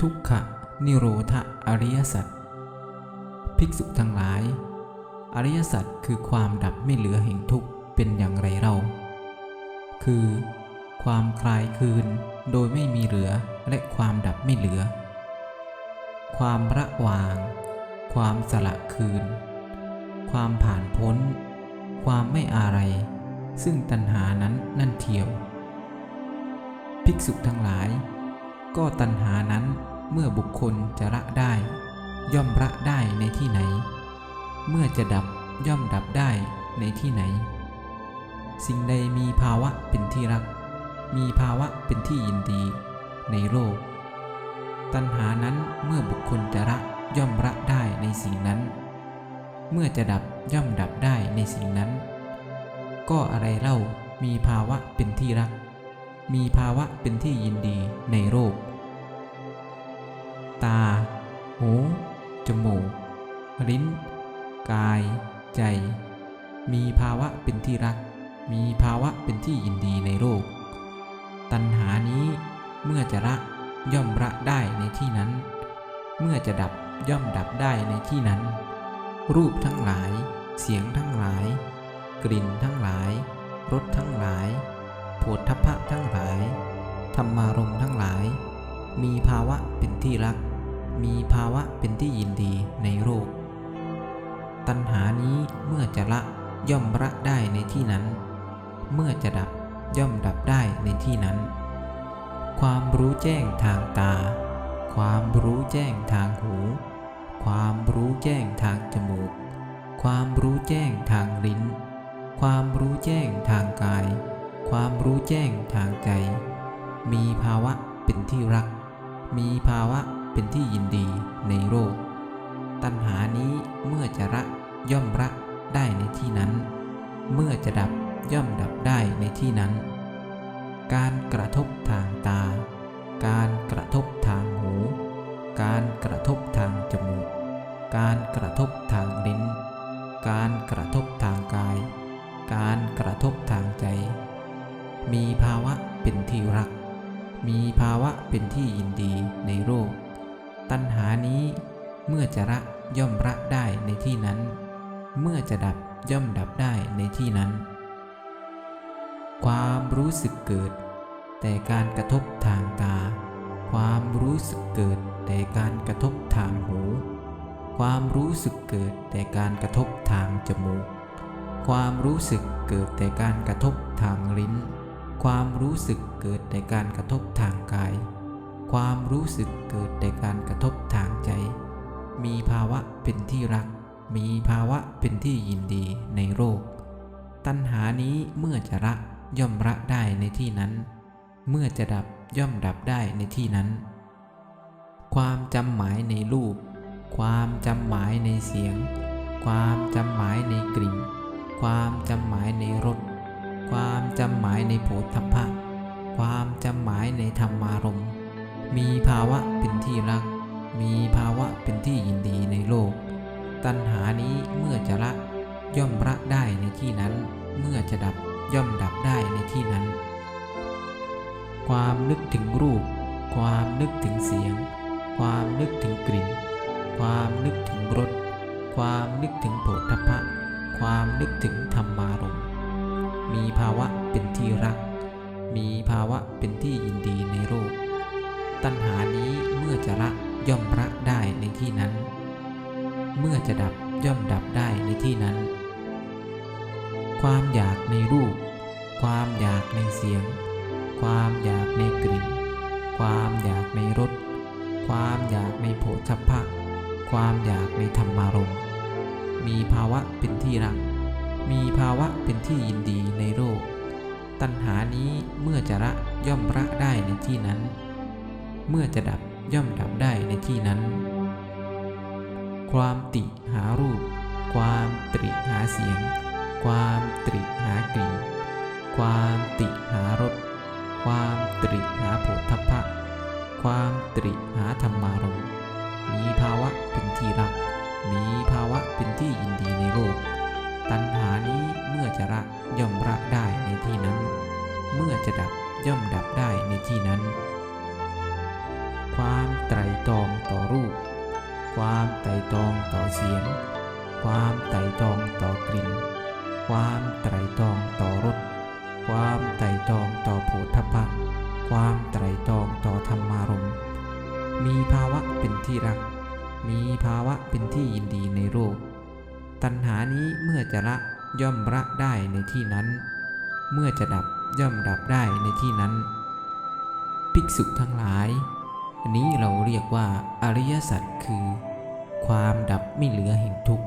ทุกขะนิโรธอริยสัจภิกษุทั้งหลาย อริยสัจคือความดับไม่เหลือแห่งทุกข์เป็นอย่างไรเรา คือ ความคลายคืนโดยไม่มีเหลือและความดับไม่เหลือ ความระวาง ความสละคืน ความผ่านพ้น ความไม่อะไร ซึ่งตัณหานั้นนั่นเทียว ภิกษุทั้งหลาย ก็ตัณหานั้นเมื่อบุคคลจะละได้ ย่อมละได้ในที่ไหน เมื่อจะดับย่อมดับได้ในที่ไหน สิ่งใดมีภาวะเป็นที่รัก มีภาวะเป็นที่ยินดี ในโลก ตัณหานั้นเมื่อบุคคลจะละย่อมละได้ในสิ่งนั้น เมื่อจะดับย่อมดับได้ในสิ่งนั้น ก็อะไรเล่ามีภาวะเป็นที่รัก มีภาวะเป็นที่ยินดีในโลก ในโลก ตัณหานี้เมื่อจะละย่อมละได้ในที่นั้น เมื่อจะดับย่อมดับได้ในที่นั้น รูปทั้งหลาย เสียงทั้งหลาย กลิ่นทั้งหลาย รสทั้งหลายโผฏฐัพพะทั้งหลาย ธรรมารมณ์ทั้งหลาย มีภาวะเป็นที่รัก มีภาวะเป็นที่ยินดีในโลก ตัณหานี้เมื่อจะละย่อมละได้ในที่นั้น เมื่อจะดับ ย่อมดับได้ในที่นั้น ความรู้แจ้งทางตา ความรู้แจ้งทางหู ความรู้แจ้งทางจมูก ความรู้แจ้งทางลิ้น ความรู้แจ้งทางกาย ความรู้แจ้งทางใจ มีภาวะเป็นที่รัก มีภาวะเป็นที่ยินดีในโลกตัณหานี้เมื่อจะละย่อมละได้ในที่นั้น เมื่อจะดับย่อมดับได้ในที่นั้น การกระทบทางตา การกระทบทางหู การกระทบทางจมูก การกระทบทางลิ้น การกระทบทางกาย การกระทบทางใจ มีภาวะเป็นที่รัก มีภาวะเป็นที่ยินดีในโลกตัณหานี้เมื่อจะละย่อมละได้ในที่นั้น เมื่อจะดับ ย่อมดับได้ในที่นั้น ความรู้สึกเกิด แต่การกระทบทางตา ความรู้สึกเกิด แต่การกระทบทางหู ความรู้สึกเกิด แต่การกระทบทางจมูก ความรู้สึกเกิดแต่การกระทบทางลิ้น ความรู้สึกเกิดแต่การกระทบทางกาย ความรู้สึกเกิดแต่การกระทบทางใจ มีภาวะเป็นที่รัก มีภาวะเป็นที่ยินดีในโลกตัณหานี้เมื่อจะละย่อมละได้ในที่นั้น เมื่อจะดับย่อมดับได้ในที่นั้น ความจำหมายในรูป ความจำหมายในเสียง ความจำหมายในกลิ่น ความจำหมายในรส ความจำหมายในโผฏฐัพพะ ความจำหมายในธรรมารมณ์มีภาวะเป็นที่รัก มีภาวะเป็นที่ยินดี ถึงรูป ความนึกถึงเสียง ความนึกถึงกลิ่น ความนึกถึงรส ความนึกถึงโผฏฐัพพะความนึกถึงธรรมารมมีภาวะเป็นที่รัก มีภาวะเป็นที่ยินดีในโลกตัณหานี้เมื่อจะละย่อมละได้ในที่นั้น เมื่อจะดับย่อมดับได้ในที่นั้น ความอยากในรูป ความอยากในเสียง ความอยากในกลิ่น ความอยากในรสความอยากในโผฏฐัพพะความอยากในธรรมารมณ์มีภาวะเป็นที่รัก มีภาวะเป็นที่ยินดีในโลกตัณหานี้เมื่อจะละย่อมละได้ในที่นั้น เมื่อจะดับย่อมดับได้ในที่นั้น ความติหารูป ความตริหาเสียง ความตริหากลิ่น ความติหารส ตริหาโผฏฐัพะ ความตริหาธรรมารมมีภาวะเป็นที่รัก มีภาวะเป็นที่ยินดีในโลก ตัณหานี้เมื่อจะละย่อมละได้ในที่นั้น เมื่อจะดับย่อมดับได้ในที่นั้น ความไตรตรองต่อรูป ความไตรตรองต่อเสียง ความไตรตรองต่อกลิ่น ความไตรตรองต่อรส ความไตรตรองต่อโผฏฐั ที่รัก มีภาวะเป็นที่ยินดีในโลกตัณหานี้เมื่อจะละย่อมละได้ในที่นั้น เมื่อจะดับย่อมดับได้ในที่นั้น ภิกษุทั้งหลายนนี้เราเรียกว่าอริยสัจคือ ความดับไม่เหลือแห่งทุกข์